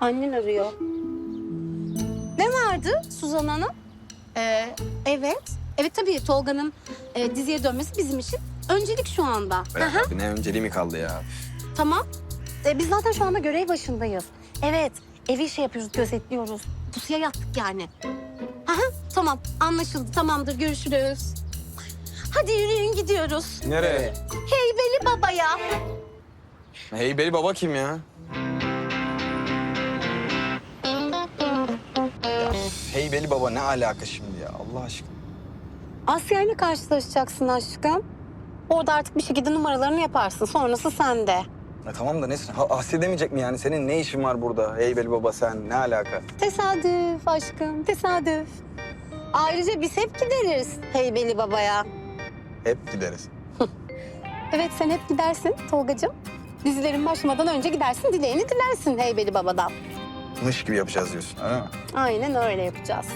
Annen arıyor. Ne vardı Suzan Hanım? Ee, evet. Evet tabii Tolga'nın e, diziye dönmesi bizim için öncelik şu anda. Ya Aha, ne önceliği mi kaldı ya? tamam. E, biz zaten şu anda görev başındayız. Evet. Evi şey yapıyoruz, gözetliyoruz. Pusuya yattık yani. Aha, tamam. Anlaşıldı. Tamamdır. Görüşürüz. Hadi yürüyün gidiyoruz. Nereye? Heybeli babaya. Heybeli baba kim? Ya Heybeli baba ne alaka şimdi ya Allah aşkına? Asya ile karşılaşacaksın aşkım. Orada artık bir şekilde numaralarını yaparsın. Sonrası sende. Ya tamam da Nesrin ha, Asya demeyecek mi yani? Senin ne işin var burada? Heybeli baba sen ne alaka? Tesadüf aşkım, tesadüf. Ayrıca biz hep gideriz Heybeli Baba'ya. Hep gideriz. Evet sen hep gidersin Tolgacığım. Dizilerin başlamadan önce gidersin, dileğini dilersin Heybeli Baba'dan. Mış gibi yapacağız diyorsun öyle mi? Aynen öyle yapacağız.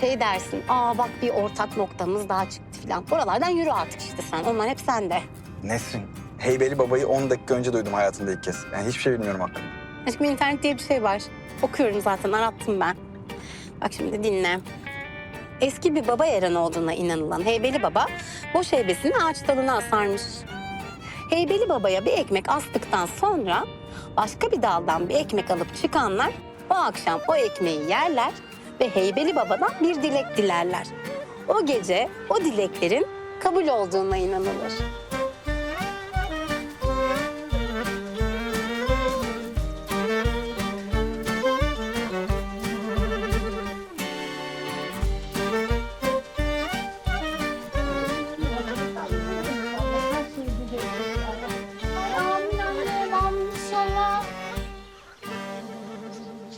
Şey dersin, aa bak bir ortak noktamız daha çıktı falan. Oralardan yürü artık işte sen, onlar hep sende. Nesrin, Heybeli babayı 10 dakika önce duydum hayatımda ilk kez. Yani hiçbir şey bilmiyorum hakkında. Aşkım internet diye bir şey var. Okuyorum zaten, arattım ben. Bak şimdi dinle. Eski bir baba eren olduğuna inanılan Heybeli Baba, boş heybesini ağaç dalına asarmış. Heybeli Baba'ya bir ekmek astıktan sonra başka bir daldan bir ekmek alıp çıkanlar o akşam o ekmeği yerler ve Heybeli Baba'dan bir dilek dilerler. O gece o dileklerin kabul olduğuna inanılır.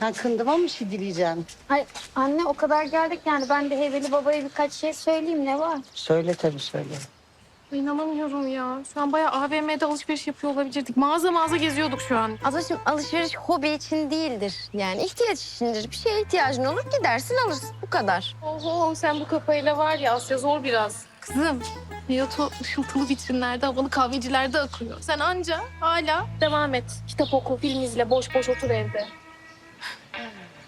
Sen kındıma mı şey dileyeceksin? Ay anne o kadar geldik yani ben de Heybeli babaya birkaç şey söyleyeyim ne var? Söyle tabii söyle. İnanamıyorum ya. Şu an bayağı AVM'de alışveriş yapıyor olabilirdik. Mağaza mağaza geziyorduk şu an. Ablacığım alışveriş hobi için değildir. Yani ihtiyaç içindir. Bir şeye ihtiyacın olur gidersin alırsın. Bu kadar. Oho sen bu kafayla var ya Asya zor biraz. Kızım hayat o ışıltılı vitrinlerde, havalı kahvecilerde akıyor. Sen anca hala devam et. Kitap oku, film izle, boş boş otur evde.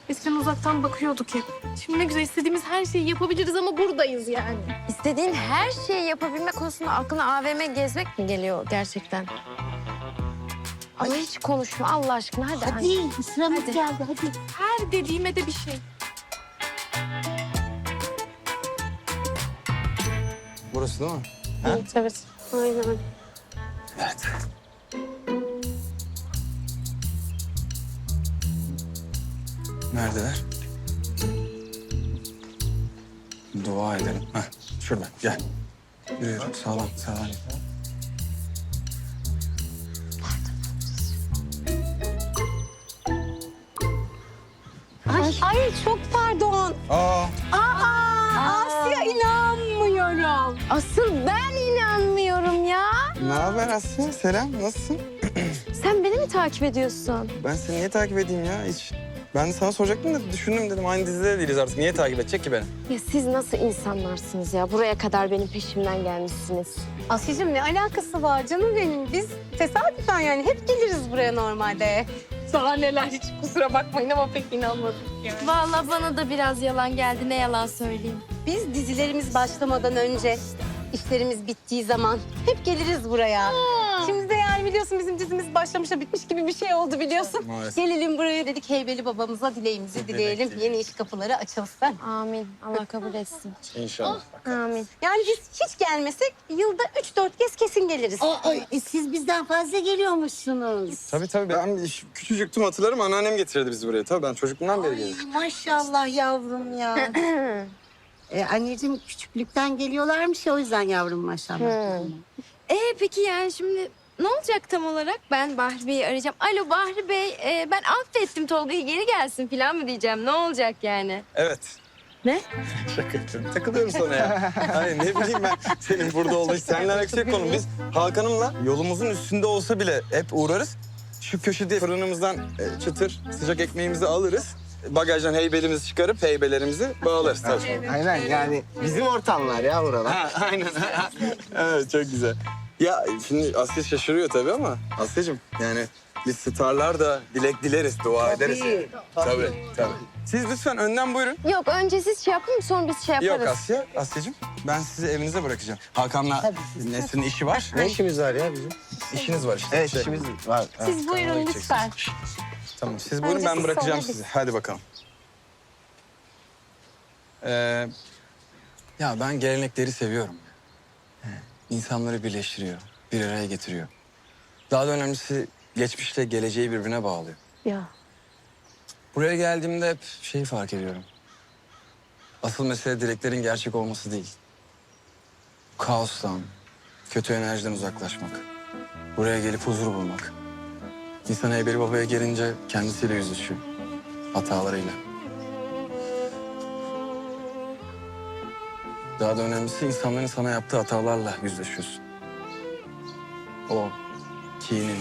Eskiden uzaktan bakıyorduk hep. Şimdi ne güzel istediğimiz her şeyi yapabiliriz ama buradayız yani. İstediğin her şeyi yapabilme konusunda aklına AVM gezmek mi geliyor gerçekten? Ay hiç konuşma Allah aşkına hadi. hadi. Hadi sıramız Hadi. geldi hadi. Her dediğime de bir şey. Burası değil mi? Evet, evet. Aynen. Evet. Neredeler? Dua edelim. Heh, şurada gel. Yürüyorum sağlam sağlam. Ay, ay çok pardon. Aa, Aa, Asya inanmıyorum. Asıl ben inanmıyorum ya. ne haber Asya? Selam, nasılsın? Sen beni mi takip ediyorsun? Ben seni niye takip edeyim ya hiç? Ben de sana soracaktım da düşündüm dedim aynı dizide değiliz artık. Niye takip edecek ki beni? Ya siz nasıl insanlarsınız ya? Buraya kadar benim peşimden gelmişsiniz. Asya'cığım ne alakası var canım benim? Biz tesadüfen yani hep geliriz buraya normalde. Daha neler hiç kusura bakmayın ama pek inanmadım. Yani. Vallahi bana da biraz yalan geldi. Ne yalan söyleyeyim. Biz dizilerimiz başlamadan önce, işlerimiz bittiği zaman hep geliriz buraya. Şimdi de biliyorsun bizim dizimiz başlamış da bitmiş gibi bir şey oldu biliyorsun. Maalesef. Gelelim buraya dedik Heybeli babamıza dileğimizi dileyelim. Yeni iş kapıları açılsın. Amin. Allah kabul etsin. İnşallah. Amin. Yani biz hiç gelmesek yılda üç dört kez kesin geliriz. Aa, ay, e, siz bizden fazla geliyormuşsunuz. Tabii tabii. Ben küçücüktüm hatırlarım. Anneannem getirdi bizi buraya. Tabii ben çocukluğumdan beri Ay, gelirim. maşallah yavrum ya. e, anneciğim küçüklükten geliyorlarmış ya o yüzden yavrum maşallah. Ee peki yani şimdi ne olacak tam olarak? Ben Bahri Bey'i arayacağım. Alo Bahri Bey, e, ben affettim Tolga'yı geri gelsin falan mı diyeceğim? Ne olacak yani? Evet. Ne? Şaka yapıyorum. Takılıyorum sana ya. Hayır ne bileyim ben senin burada olduğu seninle alakası yok konu. Biz Hakan'ımla yolumuzun üstünde olsa bile hep uğrarız. Şu köşede fırınımızdan e, çıtır sıcak ekmeğimizi alırız. Bagajdan heybelimizi çıkarıp heybelerimizi bağlarız tabii. Aynen yani bizim ortamlar ya buralar. Ha, aynen. evet çok güzel. Ya şimdi Asya şaşırıyor tabii ama Asya'cığım yani Biz starlar da dilek dileriz, dua ederiz. yani. Tabii, tabii. Siz lütfen önden buyurun. Yok önce siz şey yapın sonra biz şey yaparız. Yok Asya, Asya'cığım. Ben sizi evinize bırakacağım. Hakan'la Nesrin'in işi var. Ne işimiz var ya bizim? İşiniz var işte. Evet Şey- işimiz var. Siz buyurun lütfen. Tamam siz buyurun Önce ben siz, bırakacağım sonra biz. sizi. Hadi bakalım. Ee, ya ben gelenekleri seviyorum. İnsanları birleştiriyor, bir araya getiriyor. Daha da önemlisi geçmişle geleceği birbirine bağlıyor. Ya. Buraya geldiğimde hep şeyi fark ediyorum. Asıl mesele dileklerin gerçek olması değil. Kaostan, kötü enerjiden uzaklaşmak. Buraya gelip huzur bulmak. İnsan Eybeli Baba'ya gelince kendisiyle yüzleşiyor. Hatalarıyla. Daha da önemlisi insanların sana yaptığı hatalarla yüzleşiyorsun. O kinin,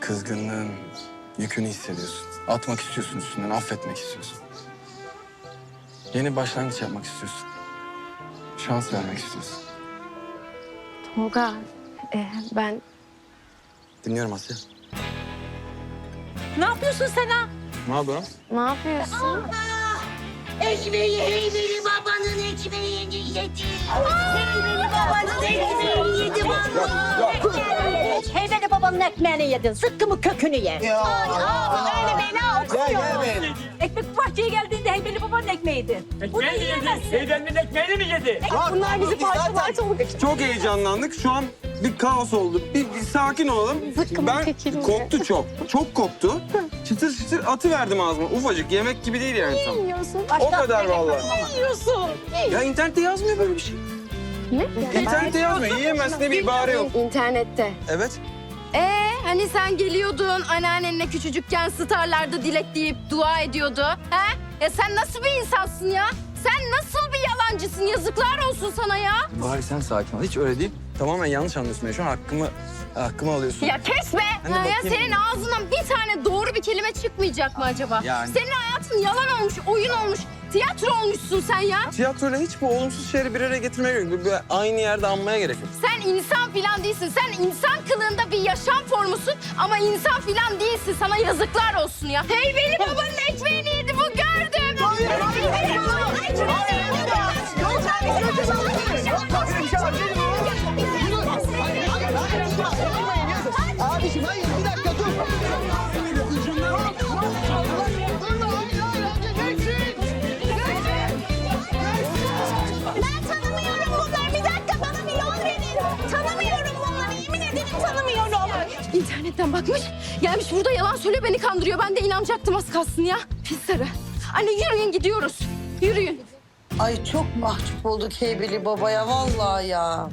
kızgınlığın yükünü hissediyorsun. Atmak istiyorsun üstünden, affetmek istiyorsun. Yeni başlangıç yapmak istiyorsun. Şans vermek istiyorsun. Tolga e, ben Dinliyorum Asya. Ne yapıyorsun sen ha? Ne yapıyorsun? ne yapıyorsun? Ekmeği Heybeli babanın ekmeğini yedi. Heybeli babanın ekmeğini yedi vallahi. Babanın ekmeğini yedin. Sıkkımı kökünü ye. Öyle bela Gel gel be. Ekmek bahçeye geldiğinde Heybeli babanın ekmeğiydi. Bunu yiyemezsin. Teyzemin ekmeğini mi yedi? Bunlar bizi parça parça oldu. Çok heyecanlandık. Şu an bir kaos oldu. Bir, bir sakin olalım. Zıkkımı ben çekildi. koktu çok. Çok koktu. Çıtır çıtır atı verdim ağzıma. Ufacık yemek gibi değil yani tam. Yiyorsun. O kadar vallahi. Yiyorsun. Ya internette yazmıyor böyle bir şey. Ne? İnternette yazmıyor. Yiyemezsin diye bir ibare yok. İnternette. Evet. Ee hani sen geliyordun anneannenle küçücükken starlarda dilek deyip dua ediyordu. He? Ya sen nasıl bir insansın ya? Sen nasıl bir yalancısın? Yazıklar olsun sana ya. Bari sen sakin ol. Hiç öyle değil. Tamamen yanlış anlıyorsun. beni. Şu an hakkımı, hakkımı alıyorsun. Ya kes be. Ben de Ha, ya bakayım. senin ağzından bir tane doğru bir kelime çıkmayacak mı acaba? Yani. Senin hayatın yalan olmuş, oyun olmuş, tiyatro olmuşsun sen ya. Tiyatroyla hiç bu olumsuz şeyleri bir araya getirmeye gerek yok. Böyle Aynı yerde anmaya gerek yok. Sen insan filan değilsin. Sen insan kılığında bir yaşam formusun ama insan filan değilsin. Sana yazıklar olsun ya. Heybeli babanın ekmeğini yedi bu gördüm. Heybeli babanın ekmeğini yedi Abiciğim İnternetten bakmış. Gelmiş burada yalan söylüyor beni kandırıyor. Ben de inanacaktım az kalsın ya. Pis sarı. Anne yürüyün gidiyoruz. Yürüyün. Ay çok mahcup olduk Heybeli babaya vallahi ya.